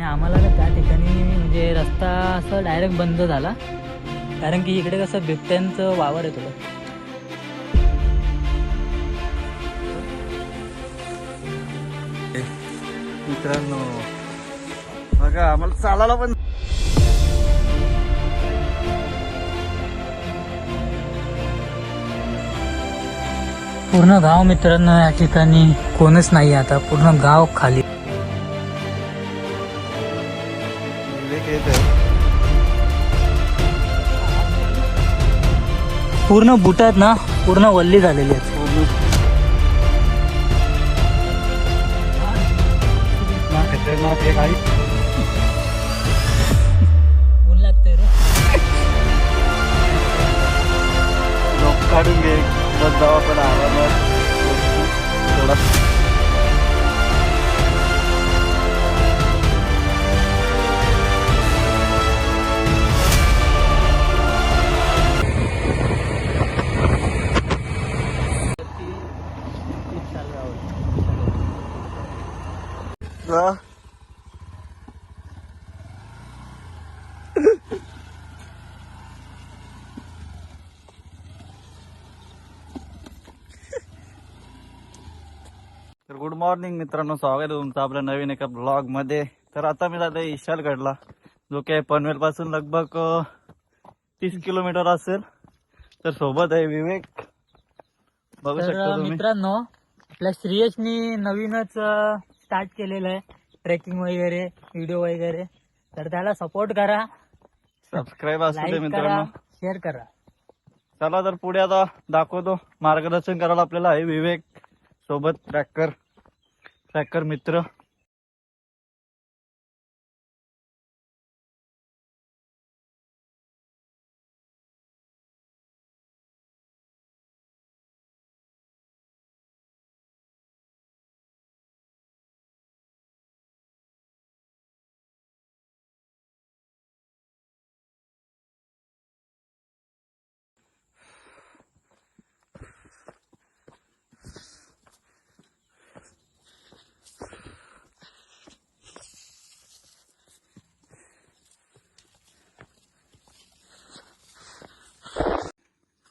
आणि आम्हाला ना त्या ठिकाणी म्हणजे रस्ता असं डायरेक्ट बंद झाला. कारण की इकडे कसं बिबट्यांचं वावर आहे थोडं. मित्रांनो बघा आम्हाला चालायला पण पूर्ण गाव मित्रांनो या ठिकाणी कोणच नाही आता. पूर्ण गाव खाली. पूर्ण बुट आहेत ना पूर्ण वल्ली झालेली आहेत. पूर्ण ना खतरनाक ऊन लागतंय रे. काढून घे. बस जाऊ आपण आरामात. थोडा जा. तर गुड मॉर्निंग मित्रांनो स्वागत आहे तुमचं आपल्या नवीन एका ब्लॉगमध्ये. तर आता मी जातो इशालगडला जो की पनवेल पासून लगभग तीस किलोमीटर असेल. तर सोबत आहे विवेक. बघू तर शकता मित्रांनो आपल्या श्रेयसनी नवीनच स्टार्ट केलेलं आहे. ट्रेकिंग वगैरे व्हिडिओ वगैरे. तर त्याला सपोर्ट करा. सबस्क्राईब असू दे लाईक करा मित्रांनो. शेअर करा. चला तर पुढे आता दाखवतो. मार्गदर्शन करायला आपल्याला आहे विवेक सोबत ट्रॅकर ट्रॅकर मित्र.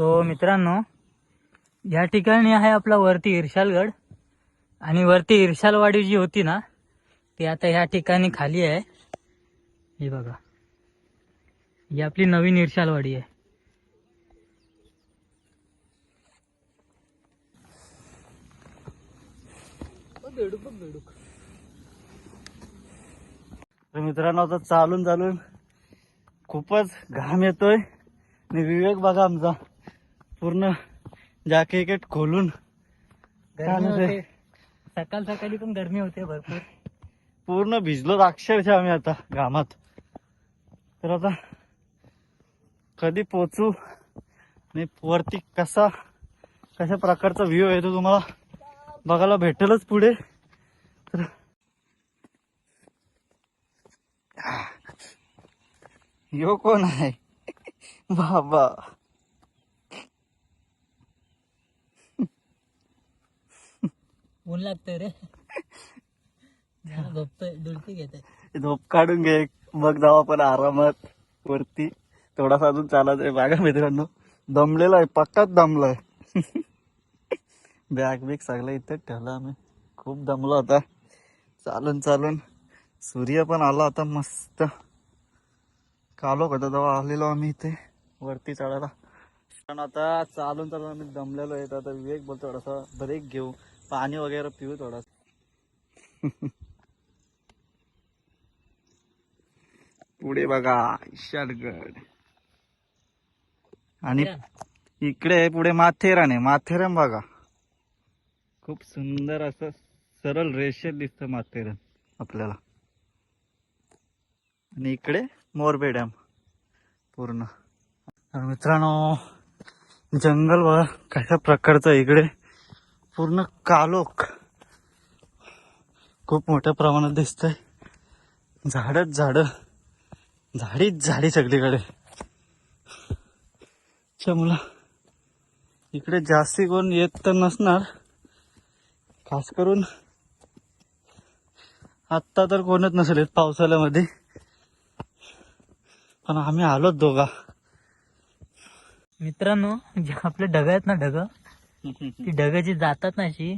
सो मित्रांनो या ठिकाणी आहे आपला वरती इर्शालगड. आणि वरती इर्शालवाडी जी होती ना ती आता ह्या ठिकाणी खाली आहे. हे बघा. ही आपली नवीन इर्शालवाडी आहे. तर मित्रांनो आता चालून चालून खूपच घाम येतोय. आणि विवेक बघा आमचा. पूर्ण जॅकेट खोलून गरमी. होते. सकाळ सकाळी पण गरमी होते भरपूर. पूर्ण भिजलो अक्षरशः आम्ही आता घामात. तर आता कधी पोचू आणि वरती कसा कशा प्रकारचा व्ह्यू आहे तो तुम्हाला बघायला भेटेलच पुढे. तर यो कोण आहे? बाबा. ऊन लागतंय रे झोपतोय डुलकी घेतोय झोप काढून घे मग जाऊ आपण आरामात वरती. थोडासा अजून चालत आहे बघा मित्रांनो. दमलेला आहे पक्काच दमलाय. बॅग बिग सगळं इथेच ठेवलं आम्ही. खूप दमलो आता. चालून चालून. सूर्य पण आला आता मस्त. कालो होता तेव्हा आलेलो आम्ही इथे वरती चढायला. पण आता चालून चालून आम्ही दमलेलो आहे. आता विवेक बोलतो थोडासा ब्रेक घेऊ. पाणी वगैरे पिऊ थोडासा. पुढे बघा इशालगड आणि इकडे पुढे माथेरान आहे. माथेरान बघा. खूप सुंदर असं सरळ रेषेत दिसतं माथेरान. आपल्याला. आणि इकडे मोरबे डॅम. पूर्ण. तर मित्रांनो जंगल बघा कशा प्रकारचं आहे इकडे. पूर्ण कालोख खूप मोठ्या प्रमाणात दिसतंय. झाडच झाडं. झाडीच झाडी सगळीकडे. त्यामुळं इकडे जास्ती कोण येत तर नसणार. खास करून आत्ता तर कोणच नसेल येत पावसाळ्यामध्ये. पण आम्ही आलोच दोघा. मित्रांनो जे आपले ढग आहेत ना ढग ती ढग जी जातात ना अशी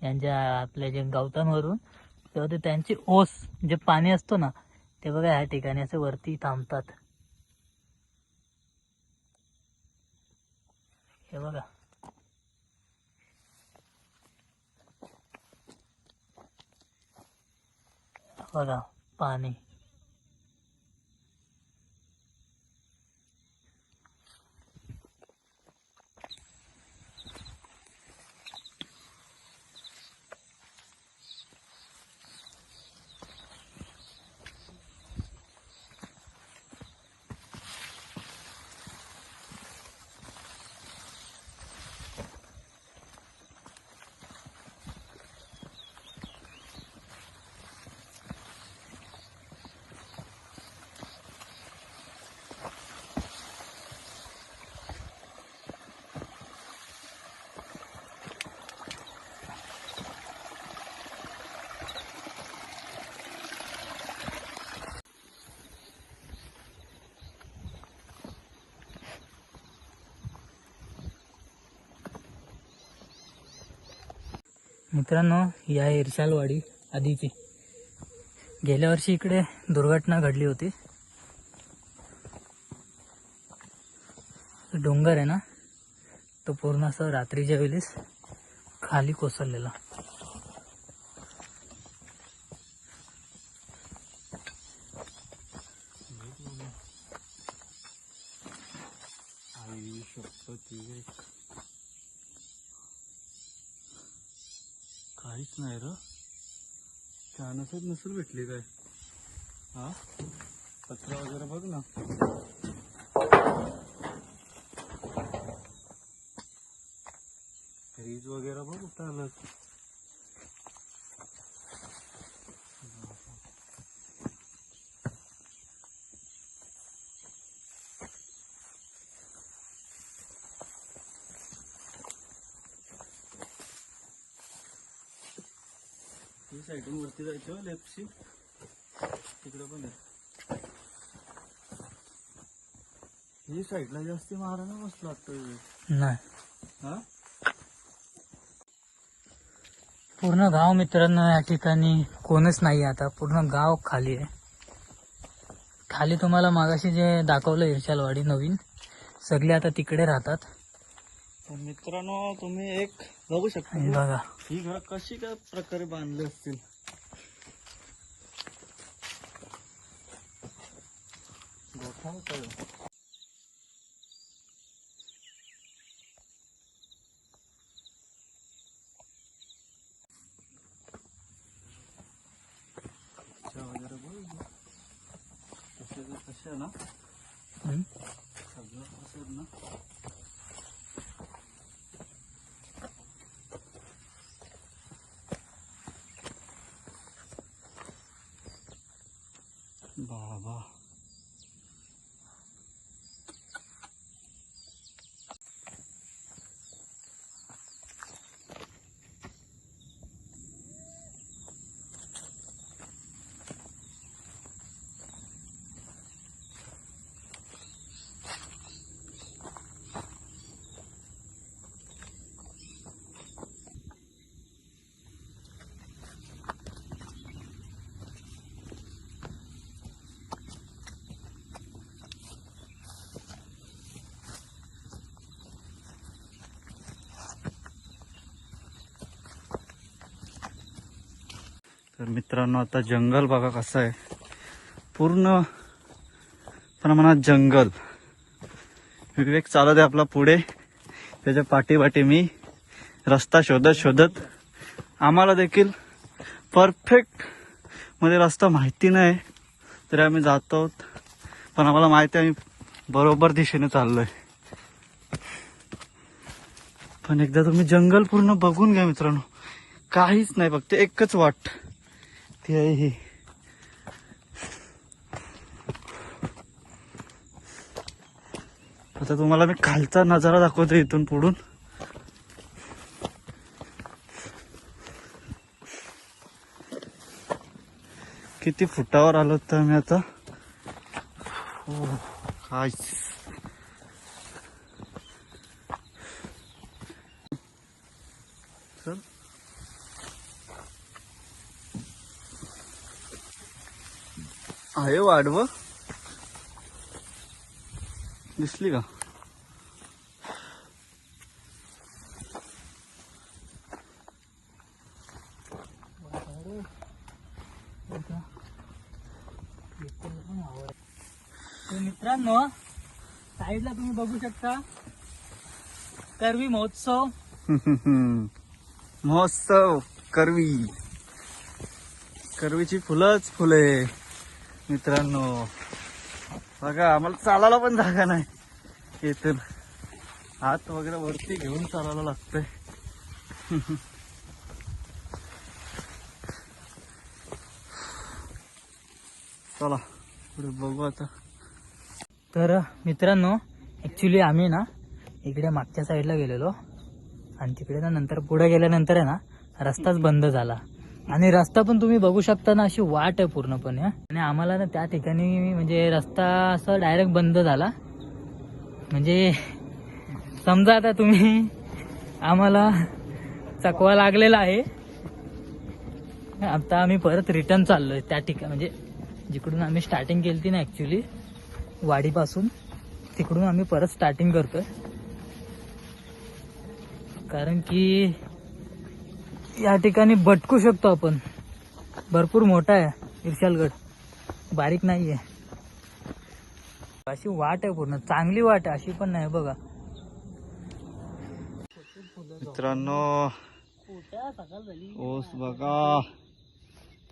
यांच्या आपल्या जे गवतांवरून तेव्हा ते त्यांची ओस जे पाणी असतो ना ते बघा ह्या ठिकाणी असे वरती थांबतात. हे बघा. बघा पाणी. मित्रांनो या इरशालवाडी आधीची. गेल्या वर्षी इकडे दुर्घटना घडली होती. डोंगर आहे ना तो पूर्ण असं रात्रीच्या वेळेस खाली कोसळलेला काहीच नाही र छानसच नसेल भेटली काय हा कचरा वगैरे बघ ना फ्रीज वगैरे बघ आलं ही साईडून वरती जायचं लेफ्टशी तिकडे पण आहे. ही साईडला जास्ती मारायला मस्त लागतं. नाही. हा? पूर्ण गाव मित्रांनो या ठिकाणी कोणच नाही आता. पूर्ण गाव खाली आहे. खाली तुम्हाला मागाशी जे दाखवलं इर्शालवाडी नवीन सगळे आता तिकडे राहतात. तर मित्रांनो तुम्ही एक बघू शकता. बघा. ही घर कशी काय प्रकारे बांधली असतील? गोठा होता ह्यो. अच्छा वगैरे बघ इथं. कसे कसे ना हम्म. सगळं कसं ना बाबा तर मित्रांनो आता जंगल बघा कसं आहे. पूर्ण प्रमाणात जंगल. विवेक चालत आहे आपला पुढे. त्याच्या पाठीपाठी मी रस्ता शोधत शोधत आम्हाला देखील परफेक्टमध्ये रस्ता माहिती नाही. तरी आम्ही जातो आहोत. पण आम्हाला माहिती आहे आम्ही बरोबर दिशेने चाललोय. पण एकदा तुम्ही जंगल पूर्ण बघून घ्या मित्रांनो. काहीच नाही फक्त एकच वाट. ती आहे ही. आता तुम्हाला मी खालचा नजारा दाखवतो इथून पुढून. किती फुटावर आलो तर मी आता? हो काय आहे वाढव दिसली का? तर मित्रांनो साईडला तुम्ही बघू शकता करवी महोत्सव. महोत्सव करवी. करवीची फुलंच फुले. मित्रांनो बघा आम्हाला चालायला पण जागा नाही. येथून हात वगैरे वरती घेऊन चालायला लागतंय. चला पुढे बघू आता. तर मित्रांनो ॲक्च्युली आम्ही ना इकडे मागच्या साईडला गेलेलो. आणि तिकडे ना नंतर पुढे गेल्यानंतर आहे ना रस्ताच बंद झाला. आणि रस्ता पण तुम्ही बघू शकता ना अशी वाट आहे पूर्णपणे आणि आम्हाला ना त्या ठिकाणी म्हणजे रस्ता असं डायरेक्ट बंद झाला. म्हणजे समजा आता तुम्ही आम्हाला चकवा लागलेला आहे. आता आम्ही परत रिटर्न चाललोय त्या ठिकाणी म्हणजे जिकडून आम्ही स्टार्टिंग केली ती ना ॲक्च्युली वाडीपासून तिकडून आम्ही परत स्टार्टिंग करतोय. कारण की या ठिकाणी भटकू शकतो आपण. भरपूर मोठा आहे इर्शालगड बारीक नाही आहे अशी वाट आहे पूर्ण. चांगली वाट आहे अशी पण नाही बघा. मित्रांनो ओस बघा.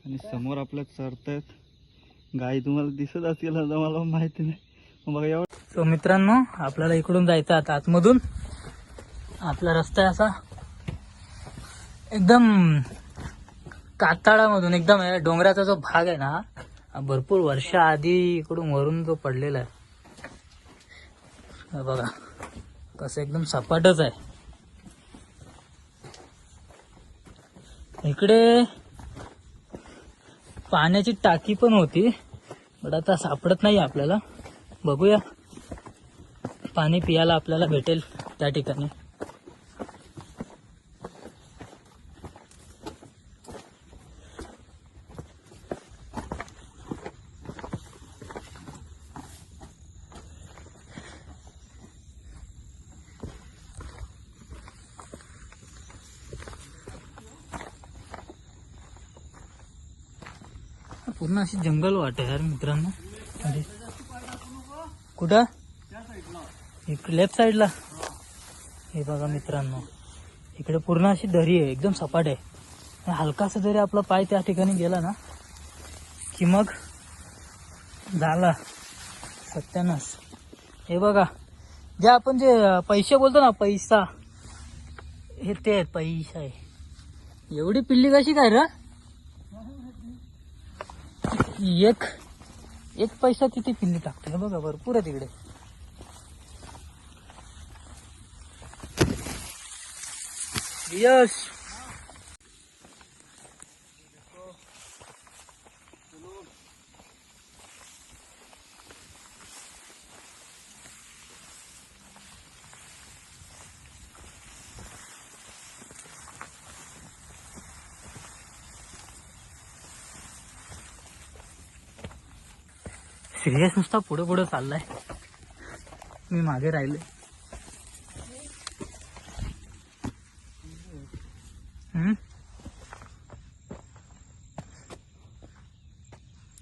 आणि समोर आपल्या चरतायत गाई तुम्हाला दिसत असतील आता मला माहिती नाही. बघा एवढं सो मित्रांनो आपल्याला इकडून जायचं आता आतमधून. आपला रस्ता आहे असा. एकदम काताळामधून एकदम आहे, डोंगराचा जो भाग आहे ना भरपूर वर्षा आधी इकडून वरून जो पडलेला आहे. बघा कसं एकदम सपाटच आहे. इकडे पाण्याची टाकी पण होती बट आता सापडत नाही आपल्याला. बघूया पाणी पियाला आपल्याला भेटेल त्या ठिकाणी. पूर्ण अशी जंगल वाट आहे यार मित्रांनो. म्हणजे कुठं? इकडे लेफ्ट साईडला हे बघा मित्रांनो. इकडे पूर्ण अशी दरी आहे एकदम सपाट आहे. हलकासा जरी आपला पाय त्या ठिकाणी गेला ना की मग झाला. सत्यानाश. हे बघा. जे आपण जे पैसे बोलतो ना पैसा. हे ते आहेत पैसा आहे. एवढी पिल्ली कशी काय र? एक एक पैसा तिथे पिल्ली टाकते बघा भरपूर आहे तिकडे. यश! सिरियस नुसता पुढे पुढे चाललाय. मी मागे राहिले.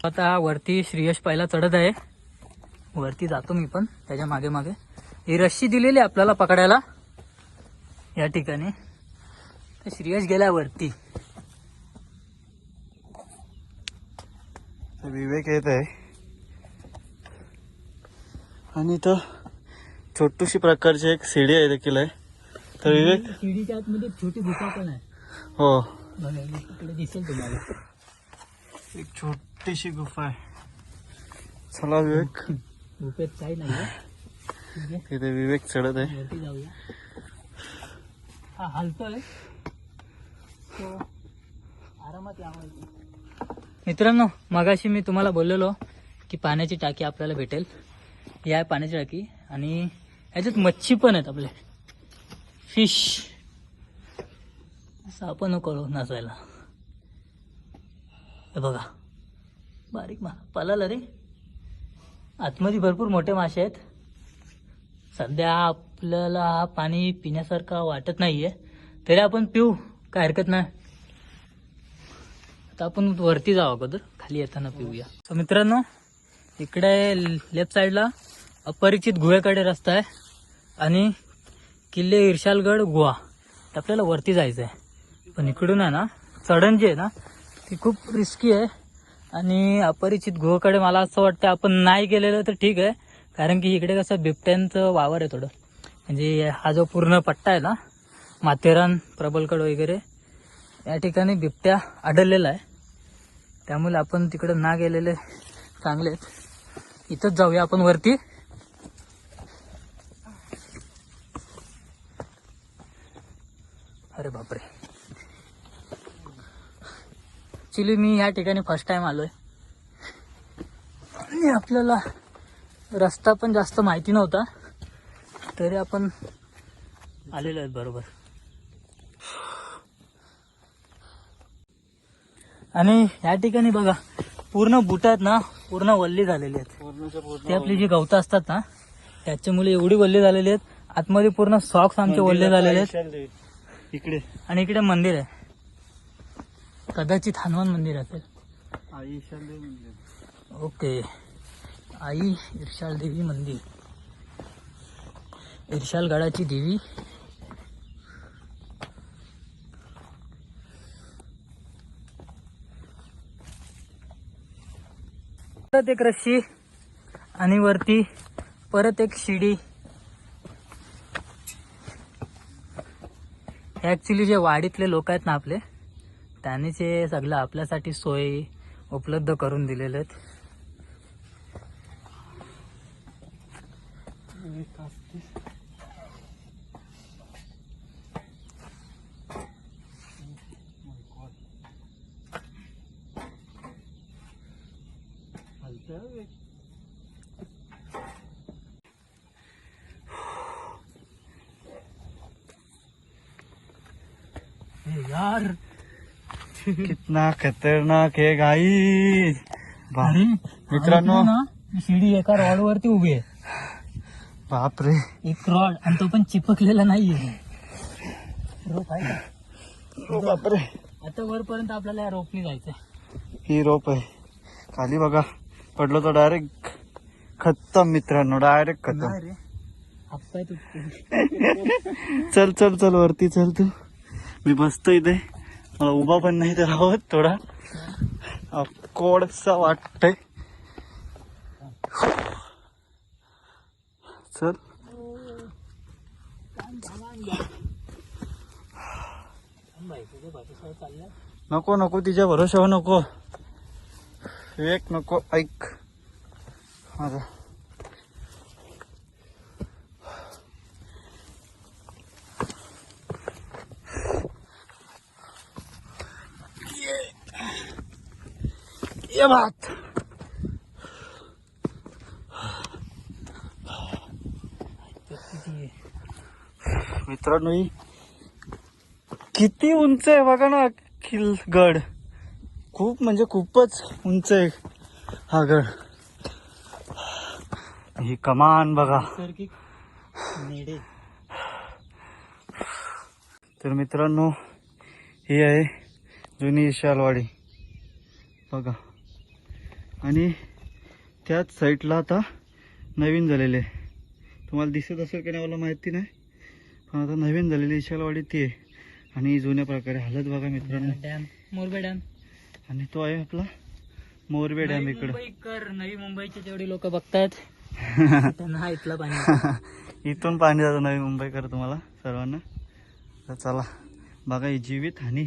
आता वरती श्रेयश पहिला चढत आहे. वरती जातो मी पण त्याच्यामागे मागे. ही रस्सी दिलेली आहे आपल्याला पकडायला. या ठिकाणी. तर श्रेयश गेला वरती. विवेक येत आहे. आणि इथं छोटूशी प्रकारची एक सीडी आहे देखील आहे. तर विवेक शिडीच्या आतमध्ये एक छोटी गुफा पण आहे. हो. बघा इकडे दिसेल तुम्हाला. एक छोटीशी गुफा आहे. चला विवेक. गुफेत काही नाही आहे. ठीक आहे. तिथे विवेक चढत आहे. वरती जाऊया. हा हलतोय. तो आरामात इथे. मित्रांनो मगाशी मी तुम्हाला बोललेलो की पाण्याची टाकी आपल्याला भेटेल. ही आहे पाण्याची टाकी आणि ह्याच्यात मच्छी पण आहेत आपले. फिश असं आपण नको नसायला हे बघा. बारीक मा पलाला रे. आतमध्ये भरपूर मोठे मासे आहेत. सध्या आपल्याला हा पाणी पिण्यासारखा वाटत नाही आहे तरी आपण पिऊ. काय हरकत नाही. आता आपण वरती जाऊ अगोदर. खाली येताना पिऊया. तर मित्रांनो इकडे लेफ्ट साईडला अपरिचित गुहेकडे रस्ता आहे आणि किल्ले इर्शालगड गुहा तर आपल्याला वरती जायचं आहे पण इकडून आहे ना चढण जी आहे ना ती खूप रिस्की आहे. आणि अपरिचित गुहेकडे मला असं वाटतं आपण नाही गेलेलं तर ठीक आहे. कारण की इकडे कसं बिबट्यांचं वावर आहे थोडं. म्हणजे हा जो पूर्ण पट्टा आहे ना माथेरान प्रबलकड वगैरे या ठिकाणी बिबट्या आढळलेला आहे. त्यामुळे आपण तिकडं ना गेलेले चांगले आहेत. इथंच जाऊया आपण वरती. अरे बापरे. ॲक्च्युली मी या ठिकाणी फर्स्ट टाइम आलोय. आणि आपल्याला रस्ता पण जास्त माहिती नव्हता. तरी आपण आलेलो आहेत बरोबर. आणि या ठिकाणी बघा पूर्ण बुटात आहेत ना पूर्ण वल्ली झालेली आहेत. ते आपली जी गवतं असतात ना त्याच्यामुळे एवढी वल्ली झालेली आहेत. आतमध्ये पूर्ण सॉक्स आमचे वल्ले झालेले आहेत. इकडे. आणि इकडे मंदिर आहे. कदाचित हनुमान मंदिर असेल. आई मंदिर ओके. आई इर्शाल देवी मंदिर. इर्शाल गडाची देवी. परत एक रस्सी आणि वरती परत एक शिडी. हे ऍक्च्युली जे वाडीतले लोक आहेत ना आपले त्यांनीच हे सगळं आपल्यासाठी सोय उपलब्ध करून दिलेले आहेत हे यार कितना खतरनाक है गाई अरे मित्रांनो. ना शिडी एका रॉड वरती उभी आहे. बाप रे एक रॉड आणि तो पण चिपकलेला नाहीये. रोप आहे का? बाप रे आता वरपर्यंत आपल्याला या रोपनी जायचंय. ही रोप आहे. खाली बघा. पडलो तर डायरेक्ट खतम मित्रांनो डायरेक्ट रे. हातपाय तुटतील चल चल चल वरती चल तू. मी बसतो इथे. मला उभा पण नाही तर आहोत थोडा. कोडसा वाटतय. चल. नको नको तिच्या भरोशावर नको. एक नको ऐक. माझा ये बात मित्रांनो ही किती उंच आहे बघा ना किल गड. खूप म्हणजे खूपच उंच आहे हा गड. ही कमान बघा. तर मित्रांनो ही आहे जुनी विशालवाडी बघा. आणि त्याच साईडला आता नवीन झालेले तुम्हाला दिसत असेल की नाही मला माहिती नाही पण आता नवीन झालेली विशालवाडी ती आहे. आणि जुन्या प्रकारे हालत बघा मित्रांनो. डॅम मोरबे डॅम आणि तो आहे आपला मोरबे डॅम इकडं. मुंबईकर नवी मुंबईचे जेवढे लोक बघतायत त्यांना हा इथला पाणी इथून पाणी जातं नवी मुंबईकर तुम्हाला सर्वांना. तर चला बघा ही जीवित हानी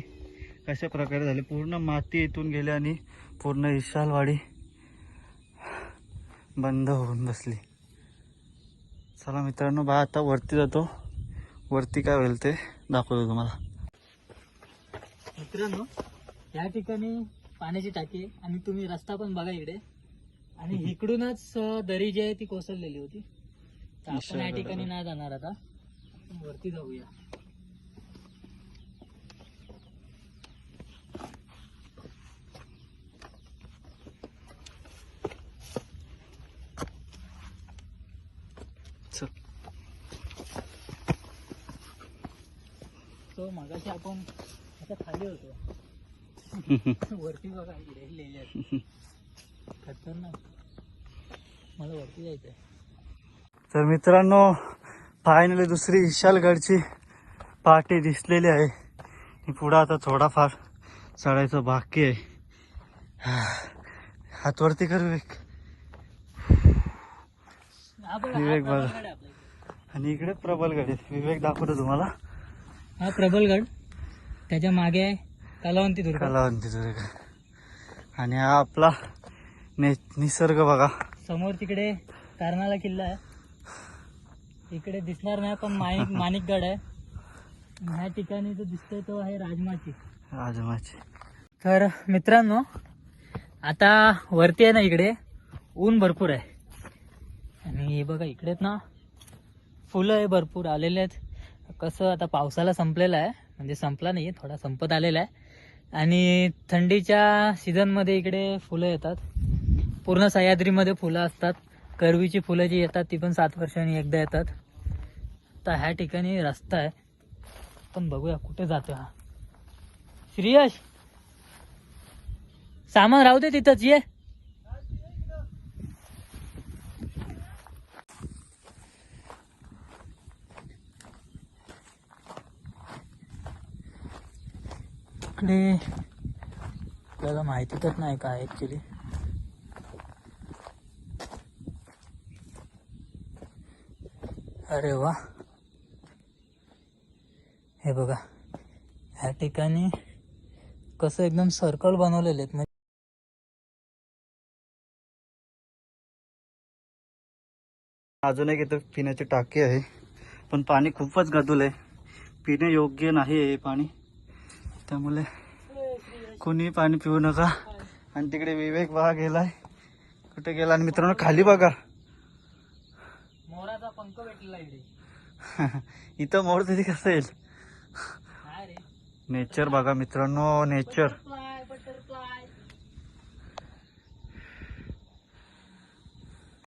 कशा प्रकारे झाली. पूर्ण माती इथून गेली आणि पूर्ण विशालवाडी बंद होऊन बसली. चला मित्रांनो बा आता वरती जातो. वरती काय होईल ते दाखवतो तुम्हाला. मित्रांनो या ठिकाणी पाण्याची टाकी आहे आणि तुम्ही रस्ता पण बघा इकडे. आणि इकडूनच दरी जी आहे ती कोसळलेली होती. तर आपण या ठिकाणी नाही जाणार आता. वरती जाऊया. मगाशी आपण आता खाली होतो. वरती बघा लिहिले खतरनाक. मला वरती जायचंय. तर मित्रांनो फायनली दुसरी विशालगडची पार्टी दिसलेली आहे. पुढं आता थोडाफार चढायचं बाकी आहे. हातवरती कर विवेक. विवेक बघा. आणि इकडे प्रबलगड आहे. विवेक दाखवतो तुम्हाला. हा प्रबलगड त्याच्यामागे आहे कलावंती दुर्ग. कलावंती दुर्ग. आणि हा आपला ने निसर्ग बघा. समोर तिकडे कर्नाला किल्ला आहे. इकडे दिसणार नाही पण माणिक माणिकगड आहे. ह्या ठिकाणी जो दिसतोय तो आहे राजमाची. राजमाची. तर मित्रांनो आता वरती आहे ना इकडे ऊन भरपूर आहे. आणि हे बघा इकडेत ना फुलं आहे भरपूर आलेले आहेत. कसं आता पावसाला संपलेला आहे. म्हणजे संपला नाही थोडा संपत आलेला आहे. आणि थंडीच्या सीझनमध्ये इकडे फुलं येतात. पूर्ण सह्याद्रीमध्ये फुलं असतात. करवीची फुलं जी येतात ती पण सात वर्षांनी एकदा येतात. तर ह्या ठिकाणी रस्ता आहे. पण बघूया कुठे जातो हा. श्रीयश! सामान राहू दे तिथंच ये. इकडे. आपल्याला माहिती तर नाही काय ऍक्च्युली अरे वा. हे बघा. ह्या ठिकाणी कसं एकदम सर्कल बनवलेले आहेत. म्हणजे अजून एक इथं पिण्याची टाकी आहे. पण पाणी खूपच गदूल आहे. पिणे योग्य नाही आहे हे पाणी. त्यामुळे कोणी पाणी पिऊ नका. आणि तिकडे विवेक बघा गेलाय. कुठे गेला? आणि मित्रांनो खाली बघा. मोराचा पंख भेटलेला इथं मोर तरी कसं येईल? नेचर बघा मित्रांनो नेचर.